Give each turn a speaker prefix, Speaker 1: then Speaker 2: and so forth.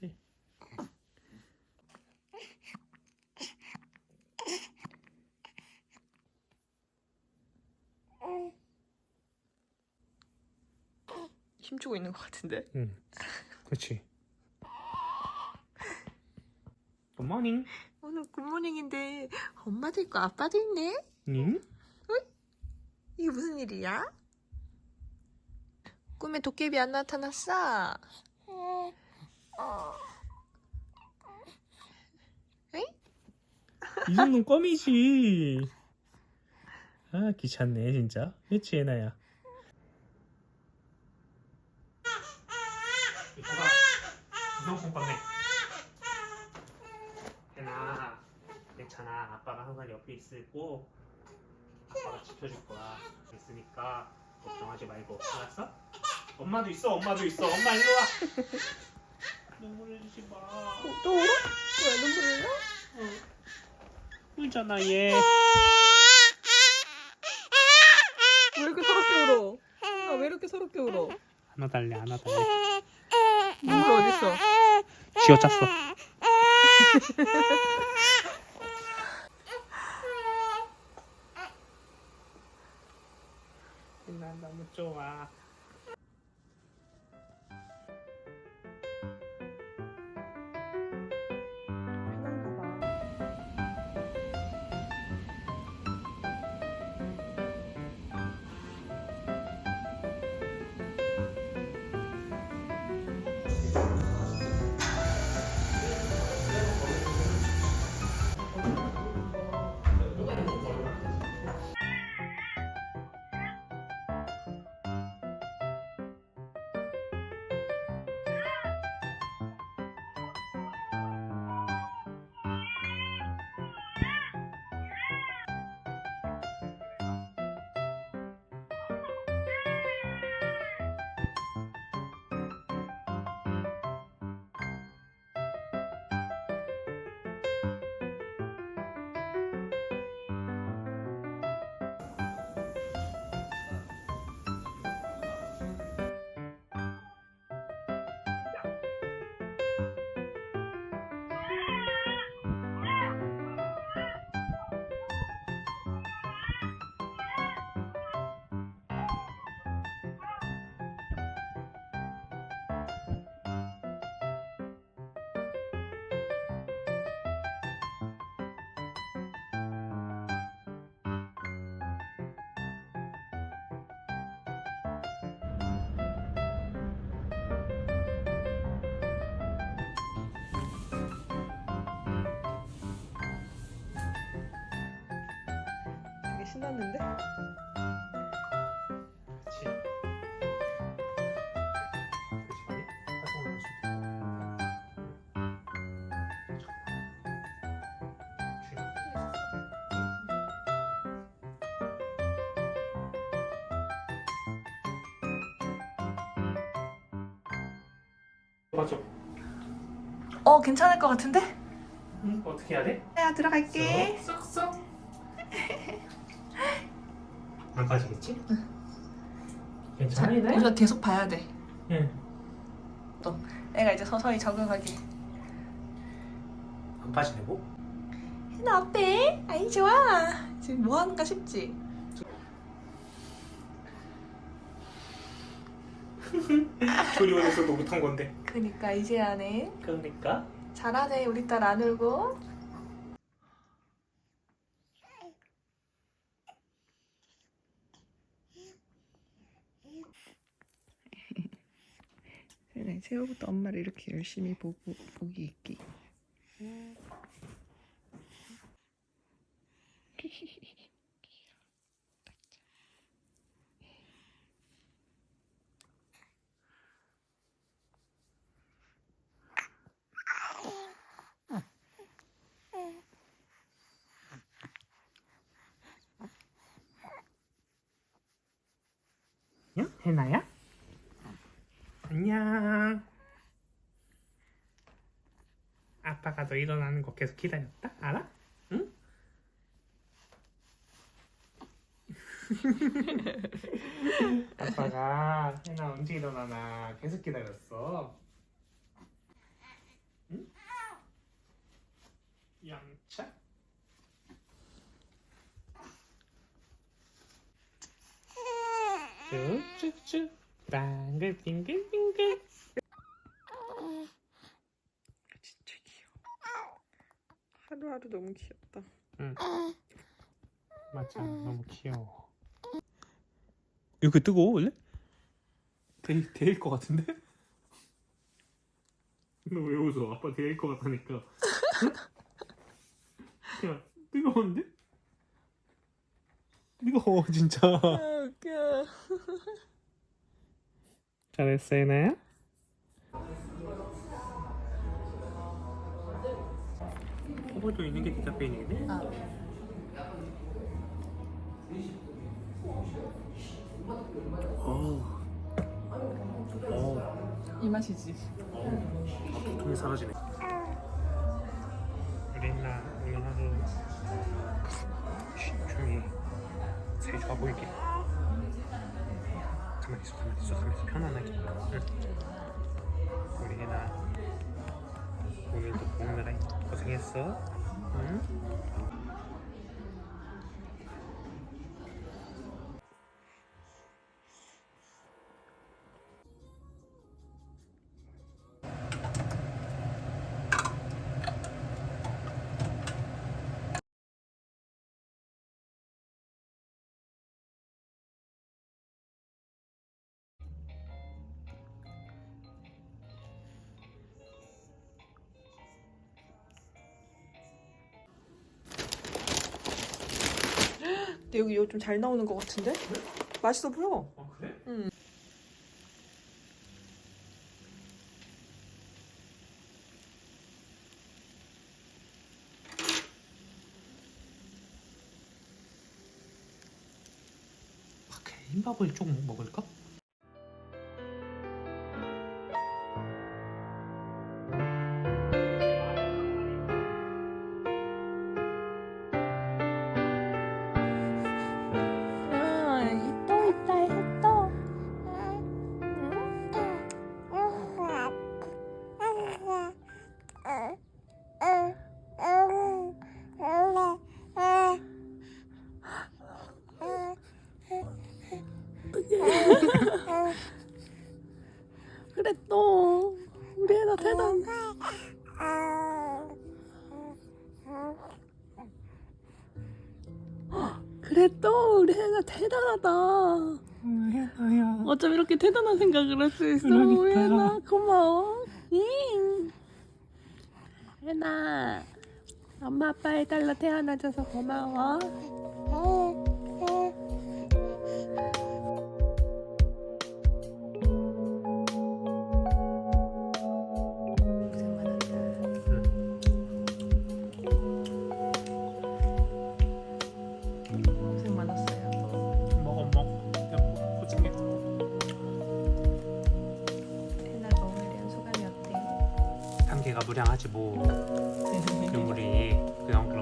Speaker 1: 네.
Speaker 2: 힘주고 있는 것 같은데?
Speaker 1: 응. 그렇지. 굿모닝.
Speaker 2: 오늘 굿모닝인데 엄마도 있고 아빠도 있네?
Speaker 1: 응?
Speaker 2: 이게 무슨 일이야? 꿈에 도깨비 안 나타났어?
Speaker 1: 이 정도는 껌이지. 아 귀찮네 진짜. 애나야. 이따가 이성품 건네. 애나 괜찮아. 아빠가 항상 옆에 있고 아빠가 지켜줄 거야. 있으니까 걱정하지 말고 알았어? 엄마도 있어. 엄마도 있어. 엄마 일로 와. 눈물 흘리지 마.
Speaker 2: 또 울어? 왜 눈물 흘려?
Speaker 1: 울잖아 얘.
Speaker 2: 왜 이렇게 서럽게 울어? 아, 왜 이렇게 서럽게 울어?
Speaker 1: 안아 달래 안아 달래.
Speaker 2: 눈물 어딨어?
Speaker 1: 쥐어짰어. 난 너무 좋아.
Speaker 2: 신났는데?
Speaker 1: 있어. 맞아.
Speaker 2: 어 괜찮을 것 같은데?
Speaker 1: 응? 어떻게 해야 돼?
Speaker 2: 야 들어갈게
Speaker 1: 쏙쏙. 안 빠지겠지? 괜찮아 이네?
Speaker 2: 우리가 계속 봐야 돼
Speaker 1: 응.
Speaker 2: 애가 이제 서서히 적응하게
Speaker 1: 안 빠지냐고?
Speaker 2: 나 어때? 아이 좋아 지금 뭐 하는가 싶지?
Speaker 1: 조리원에서도 못한 건데.
Speaker 2: 그니까 이제 하네
Speaker 1: 그러니까.
Speaker 2: 잘하네 우리 딸 안 울고 새우부터 엄마를 이렇게 열심히 보고 보기 있기
Speaker 1: 응? 해나야? 아빠가 너 일어나는 거 계속 기다렸다? 알아? 응? 아빠가 혜나 언제 일어나나 계속 기다렸어. 응? 양차? 쭉쭉쭉, 빙글빙글빙글.
Speaker 2: 하루하루 너무 귀엽다.
Speaker 1: 맞아 너무 귀여워. 이거 뜨거워 원래? 데 데일 것 같은데? 너 왜 웃어? 아빠 데일 것 같다니까. 야 뜨거운데? 뜨거워 진짜.
Speaker 2: 아 웃겨.
Speaker 1: 잘했어 이나 야? 호불도 있는 게 디카페인이네?
Speaker 2: 아.
Speaker 1: 어우 어우
Speaker 2: 이 맛이지.
Speaker 1: 통이 사라지네 우리 인나 오늘 하루 쉬- 중에 제일 좋아 보이게 가만히 있어 가만히 있어 가만히 있어 편안하게 응. 우리 인나 오늘도 먹느라 고생했어 응?
Speaker 2: 근데 여기 이거 좀 잘 나오는 것 같은데? 맛있어 보여.
Speaker 1: 어 그래?
Speaker 2: 응.
Speaker 1: 아, 개인밥을 좀 먹을까?
Speaker 2: 그래 또 우리 애나 대단하다.
Speaker 1: 해나야
Speaker 2: 어쩜 이렇게 대단한 생각을 할 수 있어?
Speaker 1: 그러니까.
Speaker 2: 예나 고마워. 응. 예나 엄마 아빠의 딸로 태어나줘서 고마워.
Speaker 1: 무량하지 뭐. 눈물이 그냥 그런 거